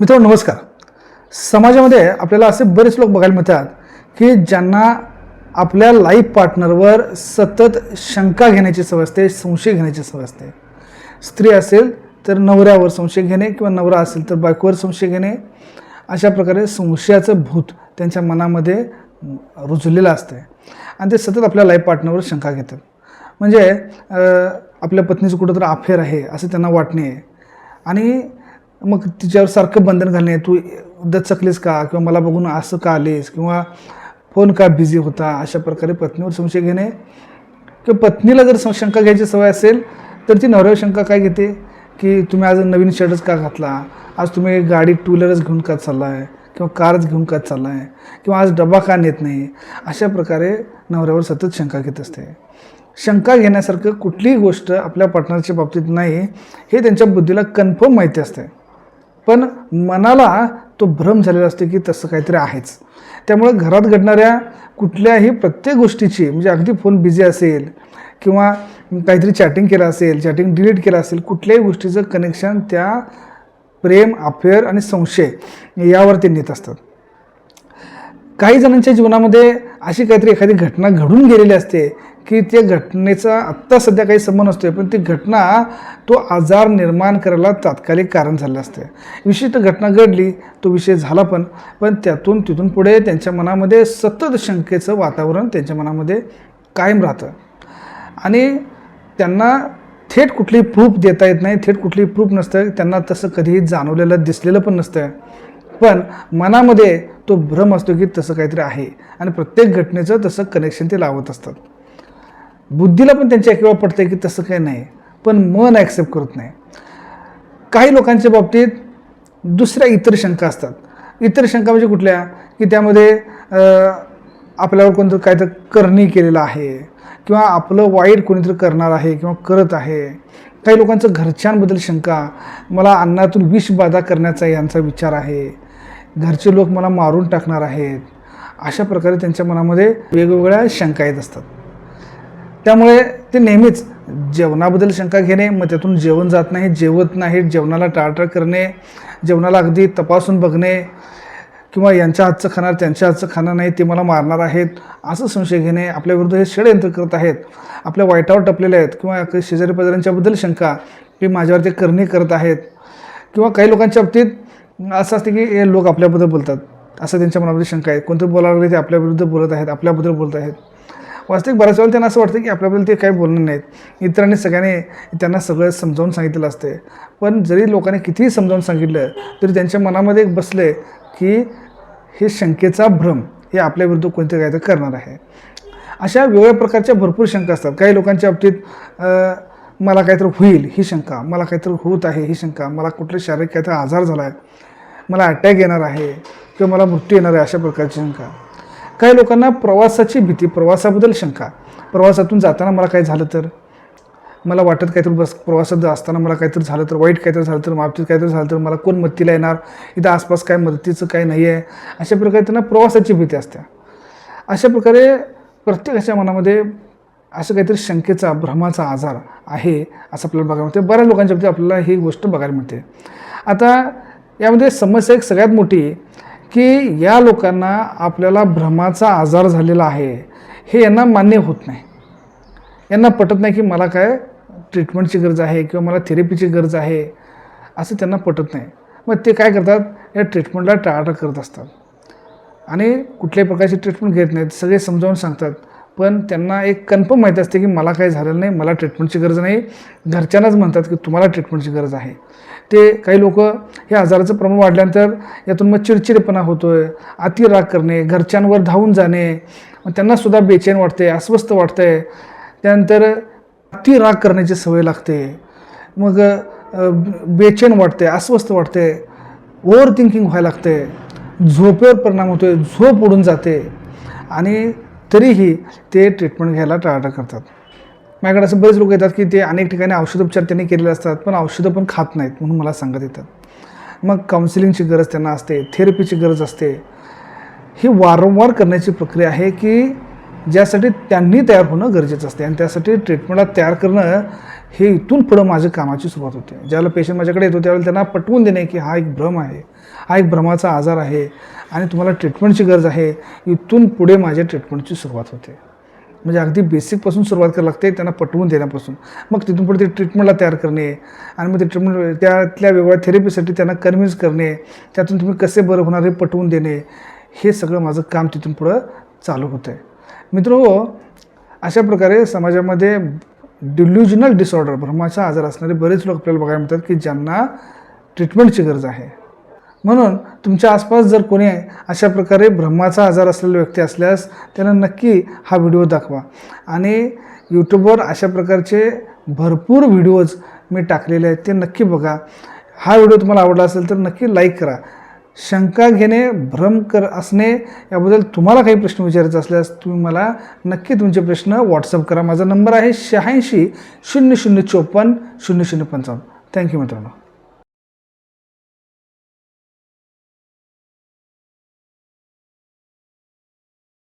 मित्रांनो नमस्कार. समाजामध्ये आपल्याला असे बरेच लोक बघायला मिळतात की ज्यांना आपल्या लाईफ पार्टनरवर सतत शंका घेण्याची सवय असते संशय घेण्याची सवय असते. स्त्री असेल तर नवऱ्यावर संशय घेणे किंवा नवरा असेल तर बायकोवर संशय घेणे अशा प्रकारे संशयाचं भूत त्यांच्या मनामध्ये रुजलेलं असतं आणि ते सतत आपल्या लाईफ पार्टनरवर शंका घेतात. म्हणजे आपल्या पत्नीचं कुठंतरी अफेअर आहे असं त्यांना वाटणे आणि मग तिच्यावर सारखं बंधन घालणे तू दचकलीस का? किंवा मला बघून असं का आलीस? किंवा फोन का बिझी होता? अशा प्रकारे पत्नीवर संशय घेणे. किंवा पत्नीला जर सं- शंका घ्यायची सवय असेल तर ती नवऱ्यावर शंका काय घेते? की तुम्ही आज नवीन शर्टच का घातला? आज तुम्ही गाडी टू व्हीलरच घेऊन का चालला आहे किंवा कारच घेऊन का चालला आहे किंवा आज डबा का नेत नाही? अशा प्रकारे नवऱ्यावर सतत शंका घेत असते. शंका घेण्यासारखं कुठलीही गोष्ट आपल्या पार्टनरच्या बाबतीत नाही. हे त्यांच्या बुद्धीला कन्फर्म माहिती असते. पण मनाला तो भ्रम झालेला असतो की तसं काहीतरी आहेच. त्यामुळे घरात घडणाऱ्या कुठल्याही प्रत्येक गोष्टीची म्हणजे अगदी फोन बिझी असेल किंवा काहीतरी चॅटिंग केलं असेल चॅटिंग डिलीट केलं असेल कुठल्याही गोष्टीचं कनेक्शन त्या प्रेम अफेअर आणि संशय यावरती नेत असतात. काही जणांच्या जीवनामध्ये अशी काहीतरी एखादी घटना घडून गेलेली असते की त्या घटनेचा आत्ता सध्या काही संबंध नसतोय पण ती घटना तो आजार निर्माण करायला तात्कालिक कारण झालं असते. विशिष्ट घटना घडली तो विषय झाला पण पण त्यातून तिथून पुढे त्यांच्या मनामध्ये सतत शंकेचं वातावरण त्यांच्या मनामध्ये कायम राहतं. आणि त्यांना थेट कुठलीही प्रूफ देता येत नाही थेट कुठलीही प्रूफ नसतं त्यांना तसं कधीही जाणवलेलं दिसलेलं पण नसतं. पण मनामध्ये तो भ्रम असतो की तसं काहीतरी आहे. आणि प्रत्येक घटनेचं तसं कनेक्शन ते लावत असतात. बुद्धीला पण त्यांच्या किंवा पडतं की तसं काही नाही. पण मन ॲक्सेप्ट करत नाही. काही लोकांच्या बाबतीत दुसऱ्या इतर शंका असतात. इतर शंका म्हणजे कुठल्या? की त्यामध्ये आपल्यावर कोणतं काय तर करणी केलेलं आहे. किंवा आपलं वाईट कोणीतरी करणार आहे किंवा करत आहे. काही लोकांचं घरच्यांबद्दल शंका. मला अन्नातून विषबाधा करण्याचा यांचा विचार आहे. घरचे लोक मला मारून टाकणार आहेत. अशा प्रकारे त्यांच्या मनामध्ये वेगवेगळ्या शंका येत असतात. त्यामुळे ते नेहमीच जेवणाबद्दल शंका घेणे मग त्यातून जेवण जात नाही जेवत नाही जेवणाला टाळटाळ करणे जेवणाला अगदी तपासून बघणे किंवा यांच्या हातचं खाणार त्यांच्या हातचं खाणार नाही ते मला मारणार आहेत असं संशय घेणे आपल्या विरुद्ध हे षडयंत्र करत आहेत आपल्या वाईटावर टपलेले आहेत किंवा शेजारी पाजाऱ्यांच्याबद्दल शंका की माझ्यावर ते करणे करत आहेत किंवा काही लोकांच्या बाबतीत असं असते की हे लोक आपल्याबद्दल बोलतात असं त्यांच्या मनामध्ये शंका आहे. कोणतं बोलायला लागले ते आपल्याविरुद्ध बोलत आहेत आपल्याबद्दल बोलत आहेत. वास्तविक बऱ्याच वेळेला त्यांना असं वाटतं की आपल्याबद्दल ते काही बोलणार नाहीत. इतरांनी सगळ्यांनी त्यांना सगळं समजावून सांगितलेलं असते. पण जरी लोकांनी कितीही समजावून सांगितलं तरी त्यांच्या मनामध्ये एक बसले की हे शंकेचा भ्रम हे आपल्याविरुद्ध कोणते तर करणार आहे. अशा वेगळ्या प्रकारच्या भरपूर शंका असतात. काही लोकांच्या बाबतीत मला काहीतरी होईल ही शंका मला काहीतरी होत आहे ही शंका मला कुठले शारीरिक काहीतरी आजार झाला आहे मला अटॅक येणार आहे किंवा मला मृत्यू येणार आहे अशा प्रकारची शंका. काही लोकांना प्रवासाची भीती प्रवासाबद्दल शंका. प्रवासातून जाताना मला काय झालं तर? मला वाटत काहीतरी बस प्रवासात असताना मला काहीतरी झालं तर? वाईट काहीतरी झालं तर? माफतीत काहीतरी झालं तर? मला कोण मदतीला येणार? इथं आसपास काय मदतीचं काय नाही आहे अशा प्रकारे त्यांना प्रवासाची भीती असते. अशा प्रकारे प्रत्येकाच्या मनामध्ये असं काहीतरी शंकेचा भ्रमाचा आजार आहे असं आपल्याला बघायला मिळते. बऱ्याच लोकांच्या बाबतीत आपल्याला ही गोष्ट बघायला मिळते. आता यामध्ये समस्या एक सगळ्यात मोठी की या लोकांना आपल्याला भ्रमाचा आजार झालेला आहे हे यांना मान्य होत नाही. यांना पटत नाही की मला काय ट्रीटमेंटची गरज आहे किंवा मला थेरपीची गरज आहे असं त्यांना पटत नाही. मग ते काय करतात? या ट्रीटमेंटला टाळाटाळ करत असतात. आणि कुठल्याही प्रकारची ट्रीटमेंट घेत नाहीत. सगळे समजावून सांगतात. पण त्यांना एक कन्फर्म माहीत असते की मला काही झालेलं नाही मला ट्रीटमेंटची गरज नाही. घरच्यांनाच म्हणतात की तुम्हाला ट्रीटमेंटची गरज आहे. ते काही लोक हे आजाराचं प्रमाण वाढल्यानंतर यातून मग चिडचिडेपणा होतो आहे अतिराग करणे घरच्यांवर धावून जाणे मग त्यांनासुद्धा बेचैन वाटते अस्वस्थ वाटतं आहे त्यानंतर अतिराग करण्याची सवय लागते. मग बेचैन वाटते अस्वस्थ वाटते ओव्हर थिंकिंग व्हायला लागते झोपेवर परिणाम होतो आहे झोप उडून जाते. आणि तरीही ते ट्रीटमेंट घ्यायला टाळाटाळ करतात. माझ्याकडे असं बरेच लोक येतात की ते अनेक ठिकाणी औषधोपचार त्यांनी केलेले असतात पण औषधं पण खात नाहीत म्हणून मला सांगत येतात. मग काउन्सिलिंगची गरज त्यांना असते थेरपीची गरज असते. ही वारंवार करण्याची प्रक्रिया आहे की ज्यासाठी त्यांनी तयार होणं गरजेचं असते आणि त्यासाठी ट्रीटमेंटला तयार करणं हे इथून पुढं माझ्या कामाची सुरुवात होते. ज्यावेळेला पेशंट माझ्याकडे येतो त्यावेळेला त्यांना पटवून देणे की हा एक भ्रम आहे. हा एक भ्रमाचा आजार आहे आणि तुम्हाला ट्रीटमेंटची गरज आहे. इथून पुढे माझ्या ट्रीटमेंटची सुरुवात होते. म्हणजे अगदी बेसिकपासून सुरुवात करावी लागते त्यांना पटवून देण्यापासून. मग तिथून पुढे ते ट्रीटमेंटला तयार करणे आणि मग ते ट्रीटमेंट त्यातल्या वेगवेगळ्या थेरपीसाठी त्यांना कन्व्हिन्स करणे त्यातून तुम्ही कसे बरं होणार हे पटवून देणे हे सगळं माझं काम तिथून पुढं चालू होतं आहे मित्र अशा प्रकारे समाजामध्ये डिल्युजनल डिसऑर्डर भ्रमाचा आजार असणारे बरेच लोक आपल्याला बघायला मिळतात की ज्यांना ट्रीटमेंटची गरज आहे. म्हणून तुमच्या आसपास जर कोणी अशा प्रकारे भ्रमाचा आजार असलेला व्यक्ती असल्यास त्यांना नक्की हा व्हिडिओ दाखवा. आणि यूट्यूबवर अशा प्रकारचे भरपूर व्हिडिओज मी टाकलेले आहेत ते नक्की बघा. हा व्हिडिओ तुम्हाला आवडला असेल तर नक्की लाईक करा. शंका घेणे भ्रम कर असणे याबद्दल तुम्हाला काही प्रश्न विचारायचे असल्यास तुम्ही मला नक्की तुमचे प्रश्न व्हॉट्सअप करा. माझा नंबर आहे शहाऐंशी शून्य शून्य चोपन्न शून्य शून्य पंचावन्न. थँक्यू मित्रांनो.